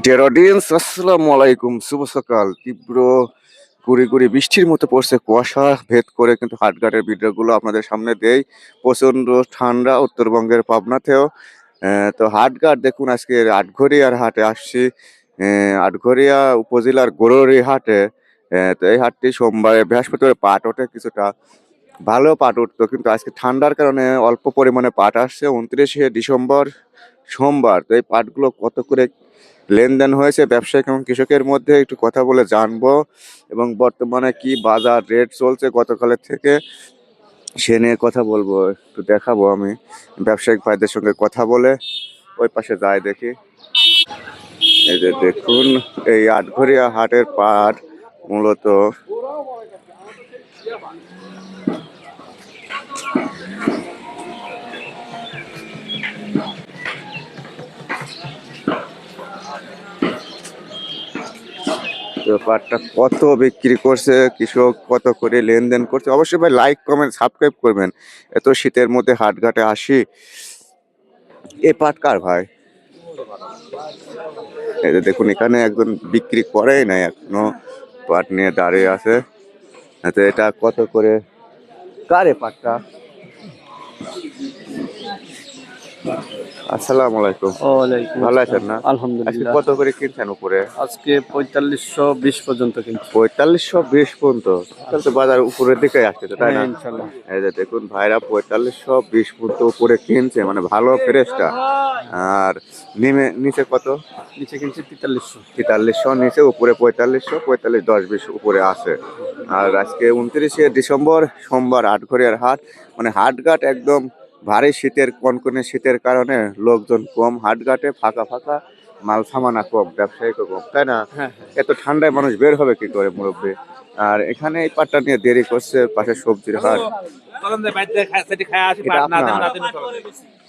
Dear audience আসসালামু আলাইকুম শুভ সকাল। তীব্র গুড়ি গুড়ি বৃষ্টির মতো পড়ছে কুয়াশা, ভেদ করে কিন্তু হাটঘাটের ভিডিওগুলো আপনাদের সামনে দেই। প্রচণ্ড ঠান্ডা উত্তরবঙ্গের পাবনাতেও। তো হাটঘাট দেখুন, আজকে আটঘরিয়ার হাটে আসছি। আটঘরিয়া উপজেলার গোররি হাটে। তো এই হাটটি সোমবারে বৃহস্পতিবার পাট ওঠে কিছুটা। ভালো পাট উঠতো, কিন্তু আজকে ঠান্ডার কারণে অল্প পরিমাণে পাট আসছে। উনত্রিশে ডিসেম্বর সোমবার। তো এই পাটগুলো কত করে লেনদেন হয়েছে, ব্যবসায়িক এবং কৃষকের মধ্যে একটু কথা বলে জানব। এবং বর্তমানে কি বাজার রেট চলছে গতকালের থেকে, সে নিয়ে কথা বলব, একটু দেখাবো আমি। ব্যবসায়িক ভাইদের সঙ্গে কথা বলে, ওই পাশে যাই দেখি। এই যে দেখুন, এই আটঘরিয়া হাটের পাট মূলত পাটটা কত বিক্রি করছে, কৃষক কত করে লেনদেন করছে? অবশ্যই ভাই লাইক কমেন্ট সাবস্ক্রাইব করবেন। এত শীতের মধ্যে হাটঘাটে আসি। এ পাট কার ভাই? এই যে দেখুন, এখানে একজন বিক্রি করেই নাই এখনও। পাট নিয়ে দাঁড়িয়ে আছে। এটা কত করে? কারে পাটটা? আসসালামু আলাইকুম। ওয়ালাইকুম ভালো আছেন না? আলহামদুলিল্লাহ। কত করে কিনছেন উপরে? আজকে পঁয়তাল্লিশশো বিশ পর্যন্ত কিনছি। পঁয়তাল্লিশশো বিশ পর্যন্ত? তাহলে বাজার উপরের দিকে আসছে তাই না? হ্যাঁ, এই যে দেখুন ভাইরা পঁয়তাল্লিশশো বিশ পর্যন্ত উপরে কিনছে মানে ভালো ফ্রেশটা। আর নিমে নিচে কত? নিচে কিনছি তেতাল্লিশশো। তেতাল্লিশশো নিচে উপরে পঁয়তাল্লিশশো পঁয়তাল্লিশ দশ বিশ উপরে আছে। আর আজকে উনত্রিশে ডিসেম্বর সোমবার আটঘরিয়ার হাট। মানে হাটঘাট একদম ভারী শীতের কনকনে শীতের কারণে লোকজন কম হাটঘাটে ফাঁকা ফাঁকা মাল সামানা কম ব্যবসায়িকও কম তাই না? হ্যাঁ এত ঠান্ডায় মানুষ বের হবে কি করে মুরব্বী? আর এখানে এই পাটটা নিয়ে দেরি করছে পাশে সবজির হাট। আপনার?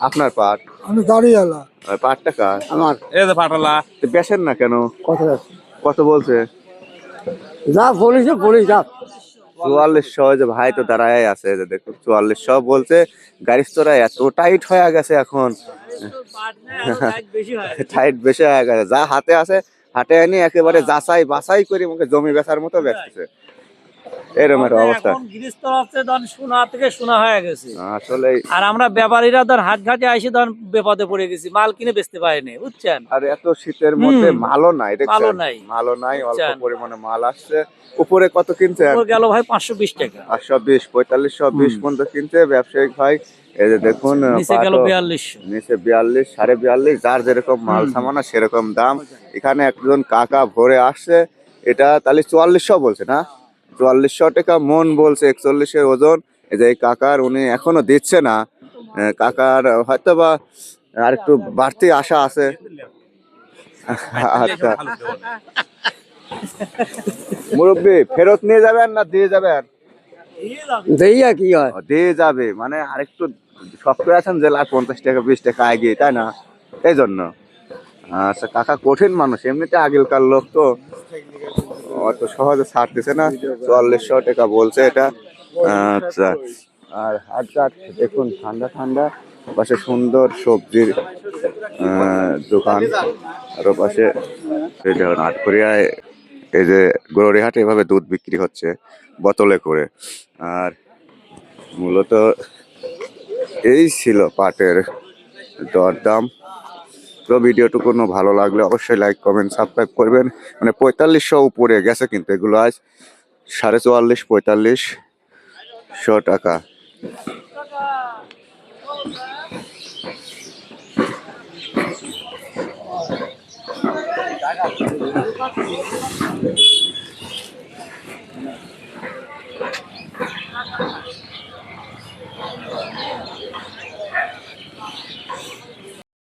আপনার? পাট? আমি গাড়িওয়ালা আমার। তো বেচেন না কেন? কত কত বলছে? যা বলিস বলিস যা। চুয়াল্লিশশো যে ভাই তো দাঁড়ায় আছে এই যে দেখুন চুয়াল্লিশশো বলছে গাড়ির তোরা এত টাইট হয়ে গেছে এখন। টাইট বেশি হয়ে গেছে। যা হাতে আছে হাতে আনি একেবারে যাচাই বাছাই করে মুখে জমি বেচার মতো বেচতেছে। এরকম একটা অবস্থা। এখন গৃহস্থ হচ্ছে সোনা থেকে সোনা হয়ে গেছে। আসলে আর আমরা ব্যাপারীরা ধর হাট ঘাটে ধর বিপদে পড়ে গেছি মাল কিনে বেচতে পারিনি বুঝছেন? আর এত শীতের মধ্যে মালও নাই মালও নাই। মালও নাই অল্প পরিমাণে মাল আসছে। উপরে কত কিনছেন? গেল ভাই পাঁচশো বিশ টাকা। বিশ পঁয়তাল্লিশশো বিশ পর্যন্ত কিনছে ব্যবসায়িক ভাই। এই যে দেখুন পাটও- নিচে বিয়াল্লিশ সাড়ে বিয়াল্লিশ যার যেরকম মাল সামানা সেরকম দাম। এখানে একজন কাকা ভরে আসছে এটা তাহলে চুয়াল্লিশশো বলছে না? চুয়াল্লিশশো টাকা মন বলছে একচল্লিশের ওজন। এই যে কাকার উনি এখনও দিচ্ছে না। কাকার হয়তো বা আর একটু বাড়তি আশা আছে। আচ্ছা। মুরব্বী ফেরত নিয়ে যাবেন না দিয়ে যাবেন? দেইয়া কি হয়। দিয়ে যাবে। মানে আরেকটু শক্ত আছেন যে লাখ পঞ্চাশ টাকা বিশ টাকা এগিয়ে তাই না? এই জন্য। আচ্ছা কাকা কঠিন মানুষ এমনিতে আগেকার লোক তো। অত সহজে ছাড়তেছে না। চুয়াল্লিশশো টাকা বলছে এটা। আচ্ছা। আর হাট হাটঘাট দেখুন, ঠান্ডা ঠান্ডা। পাশে সুন্দর সবজির দোকান। আর পাশে দেখুন, আটঘরিয়ায় এই যে গরুরিহাটে এভাবে দুধ বিক্রি হচ্ছে, বোতলে করে। আর মূলত এই ছিল পাটের দরদাম। তো ভিডিওটুকু ভালো লাগলে অবশ্যই লাইক কমেন্ট সাবস্ক্রাইব করবেন মানে পঁয়তাল্লিশশো উপরে গেছে কিন্তু এগুলো আজ সাড়ে চুয়াল্লিশ, পঁয়তাল্লিশ শ টাকা